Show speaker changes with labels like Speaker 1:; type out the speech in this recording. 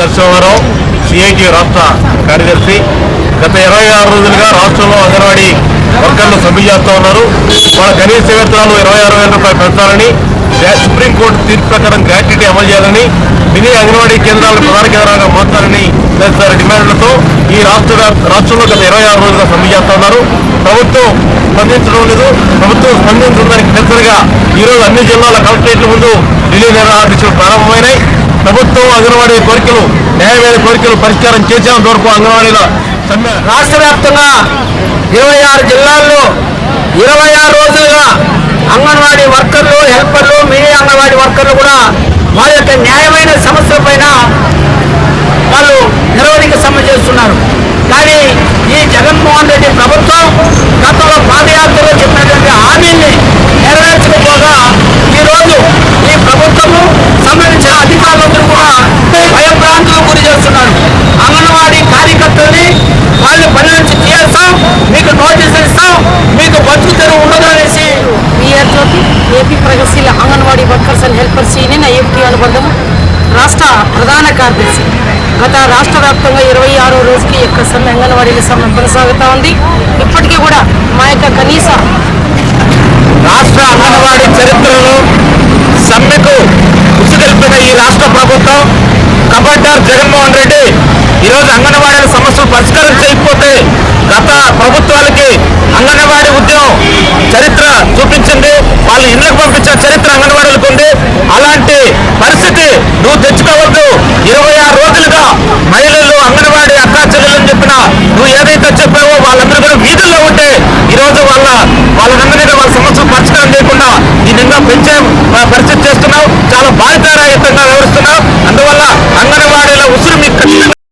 Speaker 1: Narasimha Rao CIT రాష్ట్ర కార్యదర్శి. గత ఇరవై ఆరు రోజులుగా రాష్ట్రంలో అంగన్వాడీ వర్కర్లు సమ్మె చేస్తూ ఉన్నారు. వాళ్ళ కనీస వేతనాలు ఇరవై ఆరు వేల రూపాయలు పెంచాలని సుప్రీంకోర్టు తీర్పు ప్రకారం గ్రాట్యుటీ అమలు చేయాలని మినీ అంగన్వాడీ కేంద్రాలను ప్రధాన కేంద్రాలుగా మార్చాలని తదితర డిమాండ్లతో ఈ రాష్ట్ర రాష్ట్రంలో గత ఇరవై ఆరు రోజులుగా సమ్మె చేస్తూ ఉన్నారు. ప్రభుత్వం స్పందించడం లేదు. ప్రభుత్వం స్పందించడానికి నిరసనగా ఈ రోజు అన్ని జిల్లాల కలెక్టరేట్ల ముందు ఢిల్లీ నిర్వహించడం ప్రారంభమైనాయి. ప్రభుత్వం అంగన్వాడీ కోరికలు న్యాయమైన కోరికలు పరిష్కారం చేసేంత వరకు అంగన్వాడీల సమ్మె.
Speaker 2: రాష్ట్ర వ్యాప్తంగా ఇరవై ఆరు జిల్లాల్లో ఇరవై ఆరు రోజులుగా అంగన్వాడీ వర్కర్లు హెల్పర్లు మినీ అంగన్వాడీ వర్కర్లు కూడా వారి యొక్క న్యాయమైన సమస్యల పైన వాళ్ళు నిరవధిక సమ్మె చేస్తున్నారు. కానీ ఈ జగన్మోహన్ రెడ్డి ప్రభుత్వం గతంలో పాదయాత్రలో చెప్పిన
Speaker 3: ఏపీ ప్రగతిశీల anganwadi workers and helpers union IFT అనుబంధం రాష్ట్ర ప్రధాన కార్యదర్శి. గత రాష్ట్ర వ్యాప్తంగా ఇరవై ఆరో రోజుకి యొక్క సమ్మె అంగన్వాడీల సమ్మె కొనసాగుతూ ఉంది. ఇప్పటికీ కూడా మా యొక్క కనీస
Speaker 4: రాష్ట్ర అంగన్వాడీ చరిత్రలో సమ్మెకు ఉసుగొల్పిన ఈ రాష్ట్ర ప్రభుత్వం కబడ్డార్ జగన్మోహన్ రెడ్డి ఈరోజు అంగన్వాడీల సమస్యలు పరిష్కారం చేయకపోతే గత ప్రభుత్వాలకి అంగన్వాడీ ఉద్యమం చరిత్ర చూపించ వాళ్ళని ఇళ్ళకు పంపించిన చరిత్ర అంగన్వాడీలకు ఉంది. అలాంటి పరిస్థితి నువ్వు తెచ్చుకోవద్దు. ఇరవై ఆరు రోజులుగా మహిళలు అంగన్వాడీ అక్క అని చెప్పిన నువ్వు ఏదైతే చెప్పావో వాళ్ళందరూ కూడా వీధుల్లో ఉంటే రోజు వాళ్ళ వాళ్ళందరినీ వాళ్ళ సమస్యలు పరిష్కారం చేయకుండా ఈ నిన్న పెంచే పరిస్థితి చేస్తున్నావు. చాలా